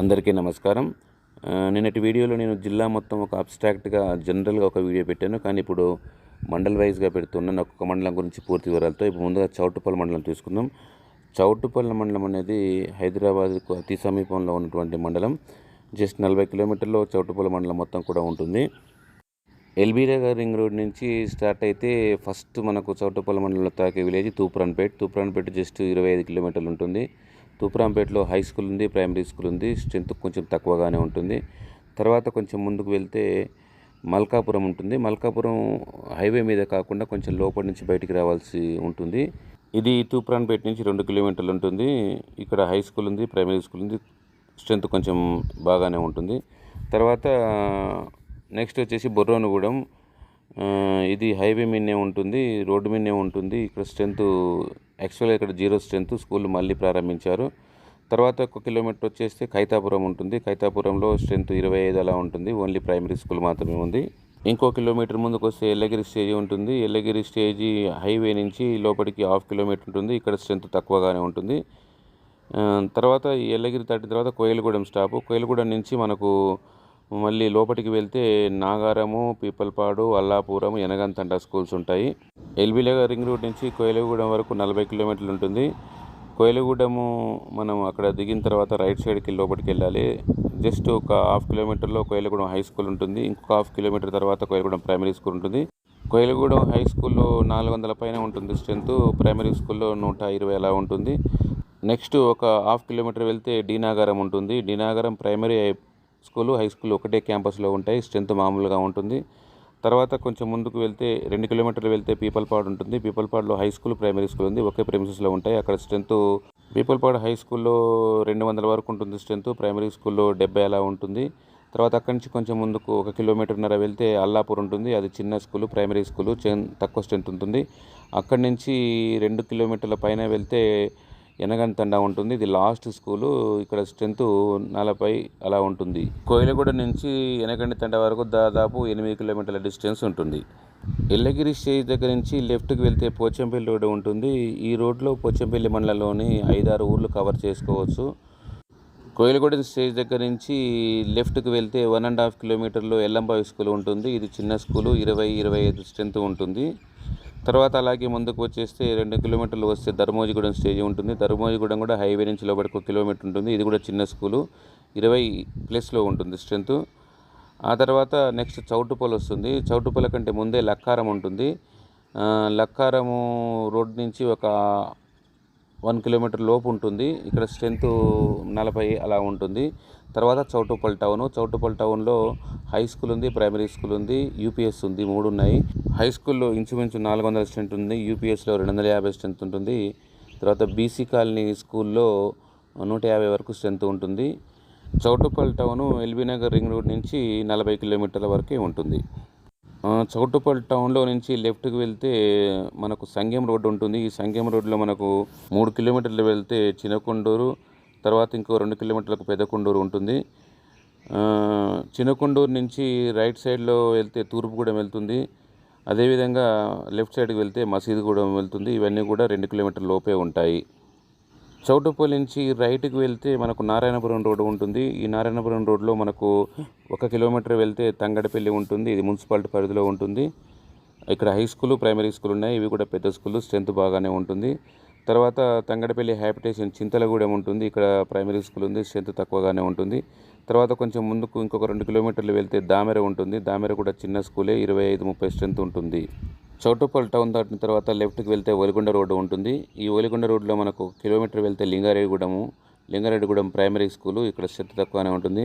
అందరికీ నమస్కారం. నిన్నటి వీడియోలో నేను జిల్లా మొత్తం ఒక అబ్స్ట్రాక్ట్గా జనరల్గా ఒక వీడియో పెట్టాను. కానీ ఇప్పుడు మండల్ వైజ్గా పెడుతున్నాను ఒక్కొక్క మండలం గురించి పూర్తి వివరాలతో ఇప్పుడు ముందుగా చౌటుపల్లి మండలం తీసుకుందాం. చౌటుపల్లి మండలం అనేది హైదరాబాద్కు అతి సమీపంలో ఉన్నటువంటి మండలం. జస్ట్ నలభై కిలోమీటర్లో చౌటుపల్లి మండలం మొత్తం కూడా ఉంటుంది. ఎల్బీ నగర్ రింగ్ రోడ్ నుంచి స్టార్ట్ అయితే ఫస్ట్ మనకు చౌటుపల్లి మండలంలో తాకే విలేజ్ తూప్రాన్పేట్. తూప్రాన్పేట జస్ట్ ఇరవై ఐదు కిలోమీటర్లు ఉంటుంది. తూప్రాన్పేటలో హై స్కూల్ ఉంది ప్రైమరీ స్కూల్ ఉంది. స్ట్రెంత్ కొంచెం తక్కువగానే ఉంటుంది. తర్వాత కొంచెం ముందుకు వెళ్తే మల్కాపురం ఉంటుంది. మల్కాపురం హైవే మీద కాకుండా కొంచెం లోపల నుంచి బయటికి రావాల్సి ఉంటుంది. ఇది తూప్రాన్పేట నుంచి రెండు కిలోమీటర్లు ఉంటుంది. ఇక్కడ హై స్కూల్ ఉంది ప్రైమరీ స్కూల్ ఉంది. స్ట్రెంత్ కొంచెం బాగానే ఉంటుంది. తర్వాత నెక్స్ట్ వచ్చేసి బొర్రోనుగూడెం. ఇది హైవే మీదనే ఉంటుంది రోడ్డు మీదనే ఉంటుంది. ఇక్కడ స్ట్రెంత్ యాక్చువల్గా ఇక్కడ జీరో స్ట్రెంత్ స్కూల్ మళ్ళీ ప్రారంభించారు. తర్వాత ఒక కిలోమీటర్ వచ్చేస్తే ఖైతాపురం ఉంటుంది. ఖైతాపురంలో స్ట్రెంత్ ఇరవై ఐదు అలా ఉంటుంది. ఓన్లీ ప్రైమరీ స్కూల్ మాత్రమే ఉంది. ఇంకో కిలోమీటర్ ముందుకు వస్తే ఎల్లగిరి స్టేజ్ ఉంటుంది. ఎల్లగిరి స్టేజీ హైవే నుంచి లోపలికి హాఫ్ కిలోమీటర్ ఉంటుంది. ఇక్కడ స్ట్రెంత్ తక్కువగానే ఉంటుంది. తర్వాత ఈ ఎల్లగిరి దాటిన తర్వాత కోయిలగూడెం స్టాపు. కోయిలగూడెం నుంచి మనకు మళ్ళీ లోపలికి వెళ్తే నాగారము పీపల్పాడు అల్లాపురం ఎనగంతంట స్కూల్స్ ఉంటాయి. ఎల్బీనగర్ రింగ్ రోడ్ నుంచి కోయలగూడెం వరకు నలభై కిలోమీటర్లు ఉంటుంది. కోయలగూడెము మనం అక్కడ దిగిన తర్వాత రైట్ సైడ్కి లోపలికి వెళ్ళాలి. జస్ట్ ఒక హాఫ్ కిలోమీటర్లో కోయలగూడెం హై స్కూల్ ఉంటుంది. ఇంకొక హాఫ్ కిలోమీటర్ తర్వాత కోయిలగూడెం ప్రైమరీ స్కూల్ ఉంటుంది. కోయలగూడెం హై స్కూల్లో నాలుగు వందల పైన ఉంటుంది స్ట్రెంత్. ప్రైమరీ స్కూల్లో నూట ఇరవై అలా ఉంటుంది. నెక్స్ట్ ఒక హాఫ్ కిలోమీటర్ వెళ్తే డీనాగారం ఉంటుంది. Dinagaram primary school high school ఒకటే క్యాంపస్లో ఉంటాయి. స్ట్రెంత్ మామూలుగా ఉంటుంది. తర్వాత కొంచెం ముందుకు వెళ్తే రెండు కిలోమీటర్లు వెళ్తే పీపల్పాడు ఉంటుంది. పీపల్పాడులో హై స్కూల్ ప్రైమరీ స్కూల్ ఉంది. ఒకే ప్రెమిసెస్లో ఉంటాయి. అక్కడ స్ట్రెంత్ పీపల్పాడు హై స్కూల్లో రెండు వందల వరకు ఉంటుంది స్ట్రెంత్. ప్రైమరీ స్కూల్లో డెబ్బై అలా ఉంటుంది. తర్వాత అక్కడి నుంచి కొంచెం ముందుకు ఒక కిలోమీటర్న్నర వెళ్తే అల్లాపూర్ ఉంటుంది. అది చిన్న స్కూల్ ప్రైమరీ స్కూల్ తక్కువ స్ట్రెంత్ ఉంటుంది. అక్కడి నుంచి రెండు కిలోమీటర్ల పైన వెళ్తే ఎనగంతండ ఉంటుంది. ఇది లాస్ట్ స్కూలు. ఇక్కడ స్ట్రెంత్ నలభై అలా ఉంటుంది. కోయిలగూడ నుంచి ఎనగండి తండ వరకు దాదాపు ఎనిమిది కిలోమీటర్ల డిస్టెన్స్ ఉంటుంది. ఎల్లగిరి స్టేజ్ దగ్గర నుంచి లెఫ్ట్కి వెళ్తే పోచంపల్లి రోడ్డు ఉంటుంది. ఈ రోడ్లో పోచంపల్లి మండలంలోని ఐదారు ఊర్లు కవర్ చేసుకోవచ్చు. కోయిలగూడ స్టేజ్ దగ్గర నుంచి లెఫ్ట్కి వెళ్తే వన్ అండ్ హాఫ్ కిలోమీటర్లో ఎల్లంబావి స్కూల్ ఉంటుంది. ఇది చిన్న స్కూలు. ఇరవై ఇరవై ఐదు స్ట్రెంత్ ఉంటుంది. తర్వాత అలాగే ముందుకు వచ్చేస్తే రెండు కిలోమీటర్లు వస్తే ధర్మోజిగూడెం స్టేజ్ ఉంటుంది. ధర్మోజిగూడెం కూడా హైవే నుంచి లోపలికి ఒక కిలోమీటర్ ఉంటుంది. ఇది కూడా చిన్న స్కూలు. ఇరవై ప్లస్లో ఉంటుంది స్ట్రెంత్. ఆ తర్వాత నెక్స్ట్ చౌటుపల్లి వస్తుంది. చౌటుపల్ల కంటే ముందే లక్కారం ఉంటుంది. లక్కారము రోడ్ నుంచి ఒక వన్ కిలోమీటర్ లోపు ఉంటుంది. ఇక్కడ స్ట్రెంత్ నలభై అలా ఉంటుంది. తర్వాత చౌటుపల్లి టౌన్. చౌటుపల్లి టౌన్లో హై స్కూల్ ఉంది ప్రైమరీ స్కూల్ ఉంది యూపీఎస్ ఉంది మూడు ఉన్నాయి. హై స్కూల్లో ఇంచుమించు నాలుగు వందల స్ట్రెంత్ ఉంది యూపీఎస్లో రెండు వందల యాభై స్ట్రెంత్ ఉంటుంది. తర్వాత బీసీ కాలనీ స్కూల్లో నూట యాభై వరకు స్ట్రెంత్ ఉంటుంది. Choutuppalli town LB Nagar ring road నుంచి నలభై కిలోమీటర్ల వరకే ఉంటుంది. చౌటుపల్ చౌటుపల్లి టౌన్లో నుంచి లెఫ్ట్కి వెళ్తే మనకు సంగం రోడ్డు ఉంటుంది. ఈ సంగం రోడ్లో మనకు మూడు కిలోమీటర్లు వెళ్తే చినకొండూరు తర్వాత ఇంకో రెండు కిలోమీటర్లకు పెదకొండూరు ఉంటుంది. చినకొండూరు నుంచి రైట్ సైడ్లో వెళ్తే తూర్పుగూడెం వెళ్తుంది. అదేవిధంగా లెఫ్ట్ సైడ్కి వెళ్తే మసీదుగూడెం వెళ్తుంది. ఇవన్నీ కూడా రెండు కిలోమీటర్ల లోపే ఉంటాయి. చౌటుపల్లి నుంచి రైట్కి వెళ్తే మనకు నారాయణపురం రోడ్డు ఉంటుంది. ఈ నారాయణపురం రోడ్లో మనకు ఒక కిలోమీటర్ వెళ్తే తంగడపల్లి ఉంటుంది. ఇది మున్సిపాలిటీ పరిధిలో ఉంటుంది. ఇక్కడ హై స్కూల్ ప్రైమరీ స్కూల్ ఉన్నాయి. ఇవి కూడా పెద్ద స్కూల్. స్ట్రెంత్ బాగానే ఉంటుంది. తర్వాత తంగడపల్లి హ్యాబిటేషన్ చింతలగూడెం ఉంటుంది. ఇక్కడ ప్రైమరీ స్కూల్ ఉంది స్ట్రెంత్ తక్కువగానే ఉంటుంది. తర్వాత కొంచెం ముందుకు ఇంకొక రెండు కిలోమీటర్లు వెళ్తే దామెర ఉంటుంది. దామెర కూడా చిన్న స్కూలే ఇరవై ఐదు ముప్పై స్ట్రెంత్ ఉంటుంది. చౌటుపల్లి టౌన్ దాటిన తర్వాత లెఫ్ట్కి వెళ్తే ఒలిగొండ రోడ్డు ఉంటుంది. ఈ ఒలిగొండ రోడ్లో మనకు ఒక కిలోమీటర్ వెళ్తే లింగారెడ్డిగూడెము. లింగారెడ్డిగూడెం ప్రైమరీ స్కూలు ఇక్కడ స్ట్రెంత్ తక్కువనే ఉంటుంది.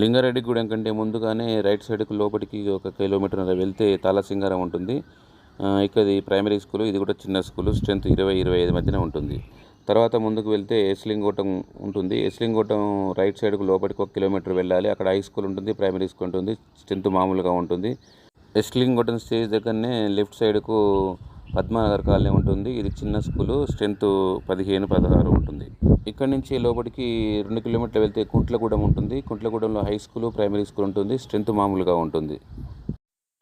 లింగారెడ్డిగూడెం కంటే ముందుగానే రైట్ సైడ్కి లోపలికి ఒక కిలోమీటర్ వెళ్తే తాళసింగారం ఉంటుంది. ఆ, ఇది ప్రైమరీ స్కూల్ ఇది కూడా చిన్న స్కూల్ స్ట్రెంత్ ఇరవై ఇరవై ఐదు మధ్యన ఉంటుంది. తర్వాత ముందుకు వెళ్తే ఎస్లింగోటం ఉంటుంది. ఎస్లింగోటం రైట్ సైడ్కు లోపలికి ఒక కిలోమీటర్ వెళ్ళాలి. అక్కడ హై స్కూల్ ఉంటుంది ప్రైమరీ స్కూల్ ఉంటుంది స్ట్రెంత్ మామూలుగా ఉంటుంది. ఎస్లింగోటం స్టేజ్ దగ్గరనే లెఫ్ట్ సైడ్కు పద్మనగర్ కాలనీ ఉంటుంది. ఇది చిన్న స్కూలు స్ట్రెంత్ పదిహేను పదహారు ఉంటుంది. ఇక్కడ నుంచి లోపలికి రెండు కిలోమీటర్లు వెళ్తే కుంట్లగూడెం ఉంటుంది. కుంట్లగూడెంలో హై స్కూల్ ప్రైమరీ స్కూల్ ఉంటుంది. స్ట్రెంత్ మామూలుగా ఉంటుంది.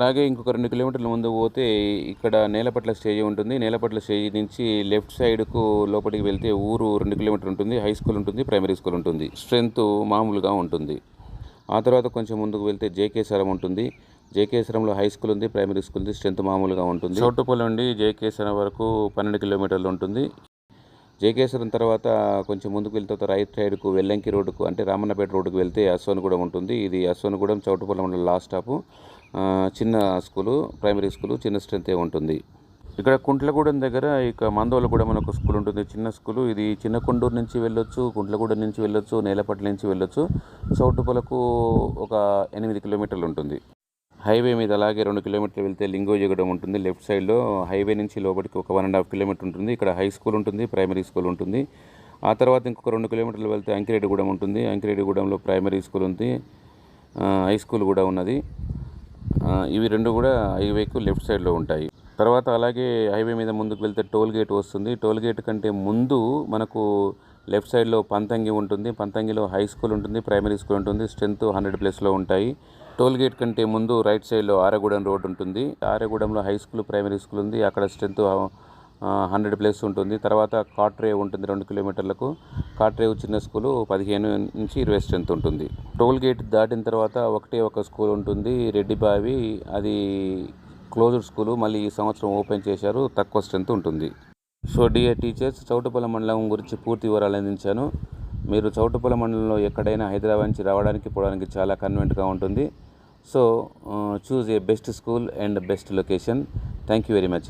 అలాగే ఇంకొక రెండు కిలోమీటర్ల ముందు పోతే ఇక్కడ నేలపట్ల స్టేజ్ ఉంటుంది. నేలపట్ల స్టేజ్ నుంచి లెఫ్ట్ సైడ్కు లోపలికి వెళ్తే ఊరు రెండు కిలోమీటర్ ఉంటుంది. హై స్కూల్ ఉంటుంది ప్రైమరీ స్కూల్ ఉంటుంది. స్ట్రెంత్ మామూలుగా ఉంటుంది. ఆ తర్వాత కొంచెం ముందుకు వెళ్తే జేకేశ్వరం ఉంటుంది. జేకేశ్వరంలో హై స్కూల్ ఉంది ప్రైమరీ స్కూల్ ఉంది స్ట్రెంత్ మామూలుగా ఉంటుంది. చౌటుపల్లి నుండి జేకేశ్వరం వరకు పన్నెండు కిలోమీటర్లు ఉంటుంది. జేకేశ్వరం తర్వాత కొంచెం ముందుకు వెళ్తే రైట్ సైడ్కు వెల్లంకి రోడ్డుకు అంటే రామన్నపేట రోడ్డుకు వెళ్తే అశ్వన్గూడెం ఉంటుంది. ఇది అశ్వన్గూడెం చౌటుపల్లి మండలం లాస్ట్ స్టాపు. చిన్న స్కూలు ప్రైమరీ స్కూలు చిన్న స్ట్రెంతే ఉంటుంది. ఇక్కడ కుంట్లగూడెం దగ్గర ఇక మందోలగూడెం అని ఒక స్కూల్ ఉంటుంది. చిన్న స్కూలు. ఇది చిన్న కొండూరు నుంచి వెళ్ళొచ్చు కుంట్లగూడెం నుంచి వెళ్ళొచ్చు నేలపట్ల నుంచి వెళ్ళొచ్చు. చౌటుపలకు ఒక ఎనిమిది కిలోమీటర్లు ఉంటుంది. హైవే మీద అలాగే రెండు కిలోమీటర్లు వెళ్తే లింగోజిగూడెం ఉంటుంది. లెఫ్ట్ సైడ్లో హైవే నుంచి లోపలికి ఒక వన్ అండ్ హాఫ్ కిలోమీటర్ ఉంటుంది. ఇక్కడ హై స్కూల్ ఉంటుంది ప్రైమరీ స్కూల్ ఉంటుంది. ఆ తర్వాత ఇంకొక రెండు కిలోమీటర్లు వెళ్తే అంకిరెడ్డిగూడెం ఉంటుంది. అంకిరెడ్డిగూడెంలో ప్రైమరీ స్కూల్ ఉంది. హై స్కూల్ కూడా ఉన్నది. ఇవి రెండు కూడా హైవేకు లెఫ్ట్ సైడ్లో ఉంటాయి. తర్వాత అలాగే హైవే మీద ముందుకు వెళ్తే టోల్ గేట్ వస్తుంది. టోల్ గేట్ కంటే ముందు మనకు లెఫ్ట్ సైడ్లో పంతంగి ఉంటుంది. పంతంగిలో హై స్కూల్ ఉంటుంది ప్రైమరీ స్కూల్ ఉంటుంది స్ట్రెంత్ హండ్రెడ్ ప్లస్లో ఉంటాయి. టోల్ గేట్ కంటే ముందు రైట్ సైడ్లో ఆరగూడెం రోడ్ ఉంటుంది. ఆరగూడెంలో హై స్కూల్ ప్రైమరీ స్కూల్ ఉంది. అక్కడ స్ట్రెంత్ హండ్రెడ్ ప్లస్ ఉంటుంది. తర్వాత కాట్రే ఉంటుంది రెండు కిలోమీటర్లకు. కాట్రేవ్ చిన్న స్కూలు పదిహేను నుంచి ఇరవై స్ట్రెంత్ ఉంటుంది. టోల్ గేట్ దాటిన తర్వాత ఒకటే ఒక స్కూల్ ఉంటుంది. రెడ్డిబావి అది క్లోజ్డ్ స్కూలు. మళ్ళీ ఈ సంవత్సరం ఓపెన్ చేశారు. తక్కువ స్ట్రెంత్ ఉంటుంది. సో డియర్ టీచర్స్ చౌటుపల్లి మండలం గురించి పూర్తి వివరాలు అందించాను. మీరు చౌటుపల్లి మండలంలో ఎక్కడైనా హైదరాబాద్ నుంచి రావడానికి పోవడానికి చాలా కన్వెంట్గా ఉంటుంది. So choose a best school and best location. Thank you very much.